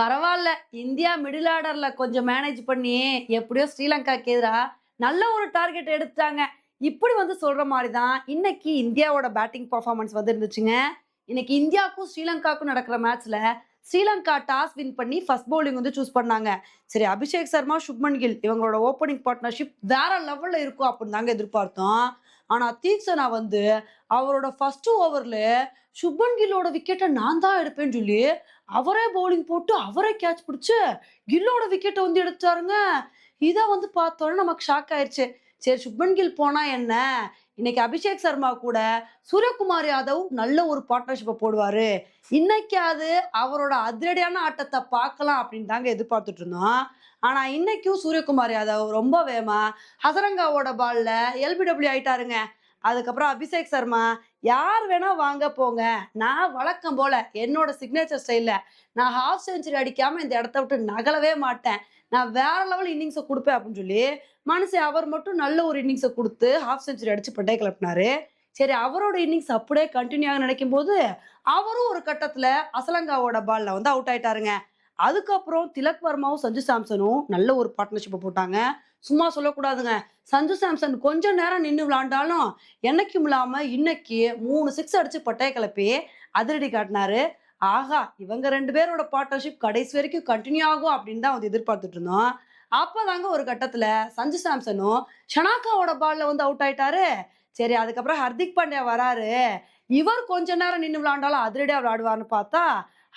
பரவாயில்ல India middle ஆர்டர்ல கொஞ்சம் மேனேஜ் பண்ணி எப்படியோ ஸ்ரீலங்காக்கு எதிராக நல்ல ஒரு டார்கெட் எடுத்தாங்க இப்படி வந்து சொல்ற மாதிரி தான் இன்னைக்கு இந்தியாவோட பேட்டிங் பர்ஃபார்மன்ஸ் வந்து இருந்துச்சுங்க இன்னைக்கு இந்தியாவுக்கும் ஸ்ரீலங்காவுக்கும் நடக்கிற மேட்ச்ல ஸ்ரீலங்கா டாஸ் வின் பண்ணி ஃபர்ஸ்ட் பவுலிங் வந்து சூஸ் பண்ணாங்க. சரி அபிஷேக் சர்மா சுப்மன் கில் இவங்களோட ஓப்பனிங் பார்ட்னர்ஷிப் வேற லெவல்ல இருக்கும் அப்படின்னு தாங்க எதிர்பார்த்தோம். ஆனால் தீக்ஷனா வந்து அவரோட ஃபர்ஸ்ட் ஓவரில் சுப்மன் கில்லோட விக்கெட்டை நான் தான் எடுப்பேன்னு சொல்லி அவரே பவுலிங் போட்டு அவரே கேட்ச் பிடிச்சி கில்லோட விக்கெட்டை வந்து எடுத்தாருங்க. இதை வந்து பார்த்தோன்னே நமக்கு ஷாக் ஆயிடுச்சு சரி சுப்மன் கில் போனா என்ன? இன்னைக்கு அபிஷேக் சர்மா கூட சூரியகுமார் யாதவ் நல்ல ஒரு பார்ட்னர்ஷிப்பை போடுவாரு. இன்னைக்காவது அவரோட அதிரடியான ஆட்டத்தை பார்க்கலாம் அப்படின்னு தாங்க எதிர்பார்த்துட்டு இருந்தோம். ஆனா இன்னைக்கும் சூரியகுமார் யாதவ் ரொம்ப வேமா ஹசரங்காவோட பால்ல எல்பிடபிள்யூ ஆயிட்டாருங்க. அதுக்கப்புறம் அபிஷேக் சர்மா யார் வேணா வாங்க போங்க. நான் வழக்கம் போல என்னோட சிக்னேச்சர் ஸ்டைலில் நான் ஹாஃப் செஞ்சுரி அடிக்காம இந்த இடத்த விட்டு நகலவே மாட்டேன். நான் வேற லெவல் இன்னிங்ஸை கொடுப்பேன் அப்படின்னு சொல்லி மனுஷன் அவர் மட்டும் நல்ல ஒரு இன்னிங்ஸை கொடுத்து ஹாஃப் செஞ்சுரி அடிச்சு பட்டை கிளப்பினாரு. சரி அவரோட இன்னிங்ஸ் அப்படியே கண்டினியூ ஆக நினைக்கும் போது அவரும் ஒரு கட்டத்துல அசலங்காவோட பால்ல வந்து அவுட் ஆயிட்டாருங்க. அதுக்கப்புறம் திலக் வர்மாவும் சஞ்சு சாம்சனும் நல்ல ஒரு பார்ட்னர்ஷிப்பை போட்டாங்க. சும்மா சொல்லக்கூடாதுங்க. சஞ்சு சாம்சன் கொஞ்ச நேரம் நின்று விளாண்டாலும் என்னைக்கும் இல்லாம இன்னைக்கு மூணு சிக்ஸ் அடிச்சு பட்டைய கிளப்பி அதிரடி காட்டினாரு. ஆஹா இவங்க ரெண்டு பேரோட பார்ட்னர்ஷிப் கடைசி வரைக்கும் கண்டினியூ ஆகும் அப்படின்னு தான் வந்து எதிர்பார்த்துட்டு இருந்தோம். அப்பதாங்க ஒரு கட்டத்தில் சஞ்சு சாம்சனும் ஷனாக்காவோட பால்ல வந்து அவுட் ஆயிட்டாரு. சரி அதுக்கப்புறம் ஹர்திக் பாண்டியா வராரு. இவர் கொஞ்ச நேரம் நின்று விளாண்டாலும் அதிரடியா விளையாடுவார்னு பார்த்தா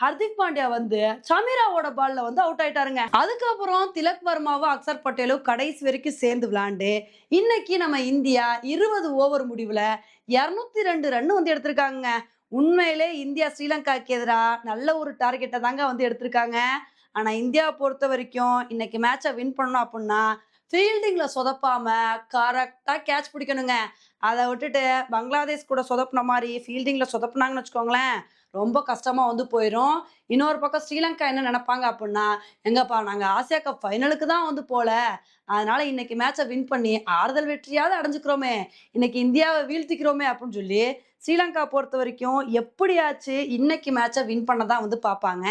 ஹர்திக் பாண்டியா வந்து சமீராவோட பால்ல வந்து அவுட் ஆயிட்டாருங்க. அதுக்கப்புறம் திலக் வர்மாவும் அக்சர் பட்டேலும் கடைசி வரைக்கும் சேர்ந்து விளையாண்டு இன்னைக்கு நம்ம இந்தியா இருபது ஓவர் முடிவுல இருநூத்தி ரெண்டு ரன் வந்து எடுத்திருக்காங்க உண்மையிலே இந்தியா ஸ்ரீலங்காக்கு எதிராக நல்ல ஒரு டார்கெட்டை தாங்க வந்து எடுத்திருக்காங்க. ஆனால் இந்தியாவை பொறுத்த வரைக்கும் இன்னைக்கு மேட்சை வின் பண்ணணும் அப்படின்னா ஃபீல்டிங்கில் சொதப்பாம கரெக்டாக கேட்ச் பிடிக்கணுங்க. அதை விட்டுட்டு பங்களாதேஷ் கூட சொதப்பின மாதிரி ஃபீல்டிங்கில் சொதப்புனாங்கன்னு வச்சுக்கோங்களேன். ரொம்ப கஷ்டமா வந்து போயிடும் இன்னொரு பக்கம் ஸ்ரீலங்கா என்ன நினைப்பாங்க அப்படின்னா எங்கப்பா நாங்க ஆசியா கப் ஃபைனலுக்கு தான் வந்து போல. அதனால இன்னைக்கு மேட்சை வின் பண்ணி ஆறுதல் வெற்றியாவது அடைஞ்சுக்கிறோமே. இன்னைக்கு இந்தியாவை வீழ்த்திக்கிறோமே அப்படின்னு சொல்லி ஸ்ரீலங்கா பொறுத்த வரைக்கும் எப்படியாச்சு இன்னைக்கு மேட்சை வின் பண்ண தான் வந்து பார்ப்பாங்க.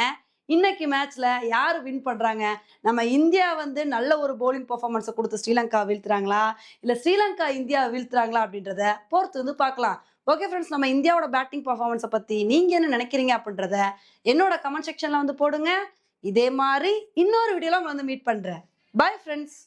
இன்னைக்கு மேட்ச்ல யார் வின் பண்றாங்க? நம்ம இந்தியா வந்து நல்ல ஒரு போலிங் பர்ஃபார்மன்ஸை கொடுத்து ஸ்ரீலங்கா வீழ்த்துறாங்களா? இல்ல ஸ்ரீலங்கா இந்தியா வீழ்த்துறாங்களா அப்படின்றத பொறுத்து வந்து பார்க்கலாம். ஓகே ஃப்ரெண்ட்ஸ் நம்ம இந்தியாவோட பேட்டிங் பர்ஃபார்மன்ஸை பத்தி நீங்க என்ன நினைக்கிறீங்க அப்படின்றத என்னோட கமெண்ட் செக்ஷன்ல வந்து போடுங்க. இதே மாதிரி இன்னொரு வீடியோல உங்களை வந்து மீட் பண்றேன். Bye friends